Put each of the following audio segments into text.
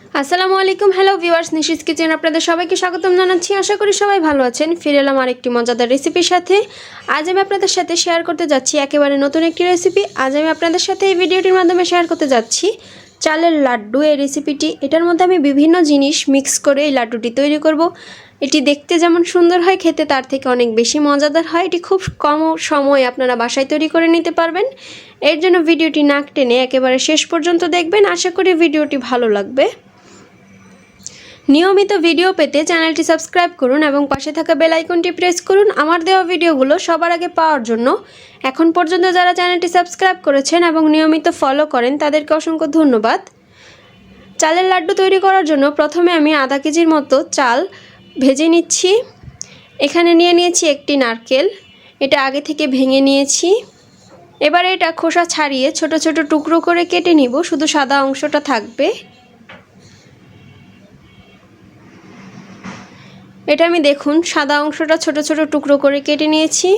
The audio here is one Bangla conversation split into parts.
আসসালামু আলাইকুম। হ্যালো ভিউয়ার্স নিশিস কিচেন আপনাদের সবাইকে স্বাগতম জানাচ্ছি। আশা করি সবাই ভালো আছেন। ফিরে এলাম আরেকটি মজাদার রেসিপির সাথে। আজ আমি আপনাদের সাথে শেয়ার করতে যাচ্ছি একেবারে নতুন একটি রেসিপি আজ আমি আপনাদের সাথে এই ভিডিওটির মাধ্যমে শেয়ার করতে যাচ্ছি চালের লাড্ডু। এই রেসিপিটি এটার মধ্যে আমি বিভিন্ন জিনিস মিক্স করে এই লাড্ডুটি তৈরি করব। এটি দেখতে যেমন সুন্দর হয়, খেতে তার থেকে অনেক বেশি মজাদার হয়। এটি খুব কম সময় আপনারা বাসায় তৈরি করে নিতে পারবেন। এর জন্য ভিডিওটি নাক টেনে একেবারে শেষ পর্যন্ত দেখবেন। আশা করি ভিডিওটি ভালো লাগবে। নিয়মিত ভিডিও পেতে চ্যানেলটি সাবস্ক্রাইব করুন এবং পাশে থাকা বেল আইকনটি প্রেস করুন। আমার দেওয়া ভিডিওগুলো সবার আগে পাওয়ার জন্য। এখন পর্যন্ত যারা চ্যানেলটি সাবস্ক্রাইব করেছেন এবং নিয়মিত ফলো করেন, তাদেরকে অসংখ্য ধন্যবাদ। চালের লাড্ডু তৈরি করার জন্য প্রথমে আমি আধা কেজির মতো চাল ভেজে নিচ্ছি। এখানে নিয়ে নিয়েছি একটি নারকেল। এটা আগে থেকে ভেঙে নিয়েছি। এবারে এটা খোসা ছাড়িয়ে ছোট ছোট টুকরো করে কেটে নিব। শুধু সাদা অংশটা থাকবে। এটা আমি দেখুন, সাদা অংশটা ছোট ছোট টুকরো করে কেটে নিয়েছি।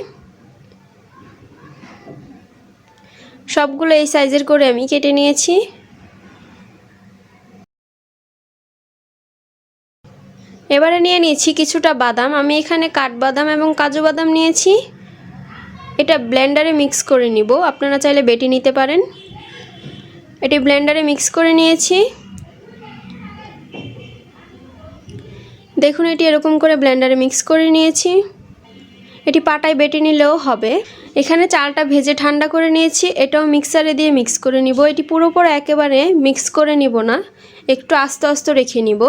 সবগুলো এই সাইজের করে আমি কেটে নিয়েছি। এবারে নিয়ে নিয়েছি কিছুটা বাদাম। আমি এখানে কাঠবাদাম এবং কাজু বাদাম নিয়েছি। এটা ব্লেন্ডারে মিক্স করে নিব। আপনারা চাইলে বেটে নিতে পারেন। এটি ব্লেন্ডারে মিক্স করে নিয়েছি। দেখুন, এটি এরকম করে ব্লেন্ডারে মিক্স করে নিয়েছি। এটি পাটায় বেটে নিলেও হবে। এখানে চালটা ভেজে ঠান্ডা করে নিয়েছি। এটাও মিক্সারে দিয়ে মিক্স করে নিব। এটি পুরোপুরো একেবারে মিক্স করে নিব না। একটু আস্তে আস্তে রেখে নিব।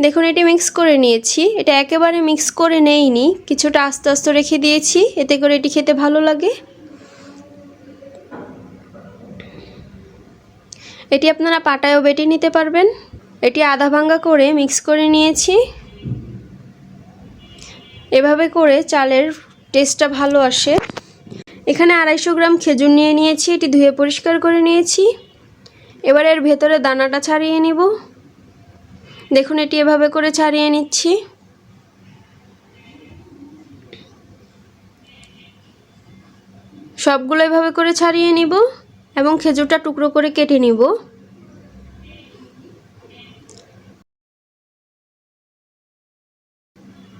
দেখুন, এটি মিক্স করে নিয়েছি। এটা একেবারে মিক্স করে নেইনি। কিছুটা আস্তে আস্তে রেখে দিয়েছি। এতে করে এটি খেতে ভালো লাগে। এটি আপনারা পাটায়ও বেটে নিতে পারবেন। এটি আধা ভাঙ্গা করে মিক্স করে নিয়েছি। এভাবে করে চালের টেস্টটা ভালো আসে। এখানে আড়াইশো গ্রাম খেজুর নিয়ে নিয়েছি, এটি ধুয়ে পরিষ্কার করে নিয়েছি। এবার এর ভেতরে দানাটা ছাড়িয়ে নিব। দেখুন, এটি এভাবে করে ছাড়িয়ে নিচ্ছি। সবগুলো এভাবে করে ছাড়িয়ে নিব এবং খেজুরটা টুকরো করে কেটে নিব।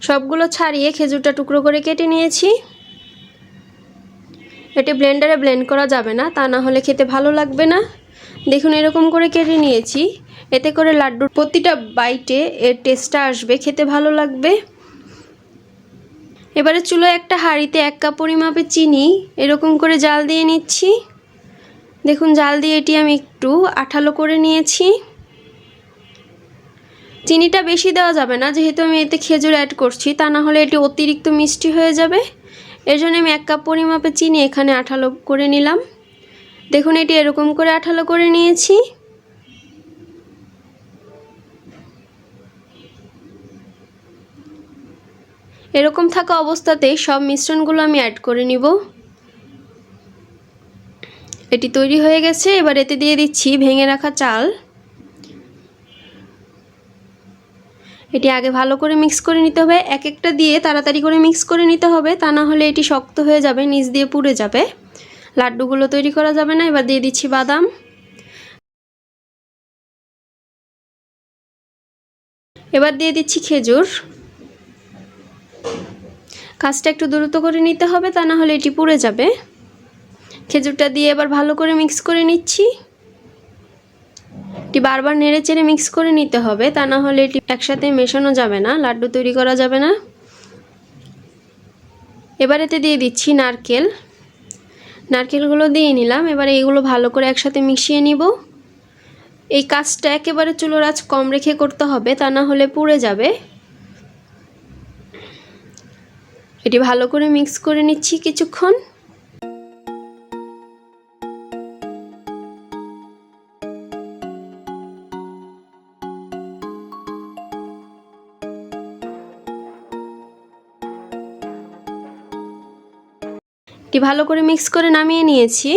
সবগুলো ছাড়িয়ে খেজুরটা টুকরো করে কেটে নিয়েছি। এটি ব্লেন্ডারে ব্লেন্ড করা যাবে না, তা না হলে খেতে ভালো লাগবে না। দেখুন, এরকম করে কেটে নিয়েছি। এতে করে লাড্ডুর প্রতিটা বাইটে এর টেস্টটা আসবে, খেতে ভালো লাগবে। এবারে চুলো একটা হাঁড়িতে এক কাপ পরিমাপে চিনি, এরকম করে জাল দিয়ে নিচ্ছি। দেখুন, জাল দিয়ে এটি আমি একটু আঠালো করে নিয়েছি। চিনিটা বেশি দেওয়া যাবে না, যেহেতু আমি এতে খেজুর অ্যাড করছি, তা না হলে এটি অতিরিক্ত মিষ্টি হয়ে যাবে। এর জন্য আমি এক কাপ পরিমাপে চিনি এখানে আঠালো করে নিলাম। দেখুন, এটি এরকম করে আঠালো করে নিয়েছি। এরকম থাকা অবস্থাতেই সব মিশ্রণগুলো আমি অ্যাড করে নিব। এটি তৈরি হয়ে গেছে, এবার এতে দিয়ে দিচ্ছি ভেঙে রাখা চাল। এটি আগে ভালো করে মিক্স করে নিতে হবে। এক একটা দিয়ে তাড়াতাড়ি করে মিক্স করে নিতে হবে। তা না হলে এটি শক্ত হয়ে যাবে, নিচ দিয়ে পুড়ে যাবে। লাড্ডুগুলো তৈরি করা যাবে না, এবার দিয়ে দিচ্ছি বাদাম। এবার দিয়ে দিচ্ছি খেজুর। কাজটা একটু দ্রুত করে নিতে হবে, তা না হলে এটি পুড়ে যাবে। খেজুরটা দিয়ে এবার ভালো করে মিক্স করে নিচ্ছি। এটি বারবার নেড়ে চেড়ে মিক্স করে নিতে হবে, তা না হলে এটি একসাথে মেশানো যাবে না, লাড্ডু তৈরি করা যাবে না। এবার এতে দিয়ে দিচ্ছি নারকেল। নারকেলগুলো দিয়ে নিলাম, এবারে এগুলো ভালো করে একসাথে মিশিয়ে নিব। এই কাজটা একেবারে চুলোর আঁচ কম রেখে করতে হবে, তা না হলে পুড়ে যাবে। এটি ভালো করে মিক্স করে নিচ্ছি কিছুক্ষণ। এটি ভালো করে মিক্স করে নামিয়ে নিয়েছি।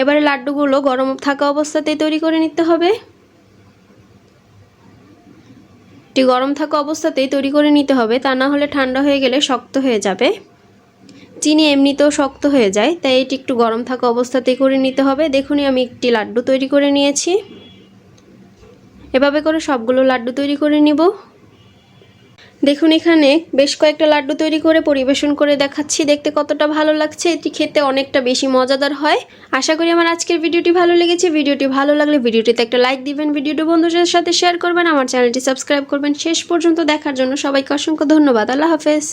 এবারে লাড্ডুগুলো গরম থাকা অবস্থাতেই তৈরি করে নিতে হবে। এটি গরম থাকা অবস্থাতেই তৈরি করে নিতে হবে, তা না হলে ঠান্ডা হয়ে গেলে শক্ত হয়ে যাবে। চিনি এমনিতেও শক্ত হয়ে যায়, তাই এটি একটু গরম থাকা অবস্থাতেই করে নিতে হবে। দেখুনই আমি একটি লাড্ডু তৈরি করে নিয়েছি। এভাবে করে সবগুলো লাড্ডু তৈরি করে নিব। দেখুন এখানে বেশ কয়েকটা লাড্ডু তৈরি করে পরিবেশন করে দেখাচ্ছি। দেখতে কতটা ভালো লাগছে, এটি খেতে অনেকটা বেশি মজাদার হয়। আশা করি আমার আজকের ভিডিওটি ভালো লেগেছে। ভিডিওটি ভালো লাগলে ভিডিওটিতে একটা লাইক দিবেন, ভিডিওটি বন্ধুদের সাথে শেয়ার করবেন, আমার চ্যানেলটি সাবস্ক্রাইব করবেন। শেষ পর্যন্ত দেখার জন্য সবাইকে অসংখ্য ধন্যবাদ। আল্লাহ হাফেজ।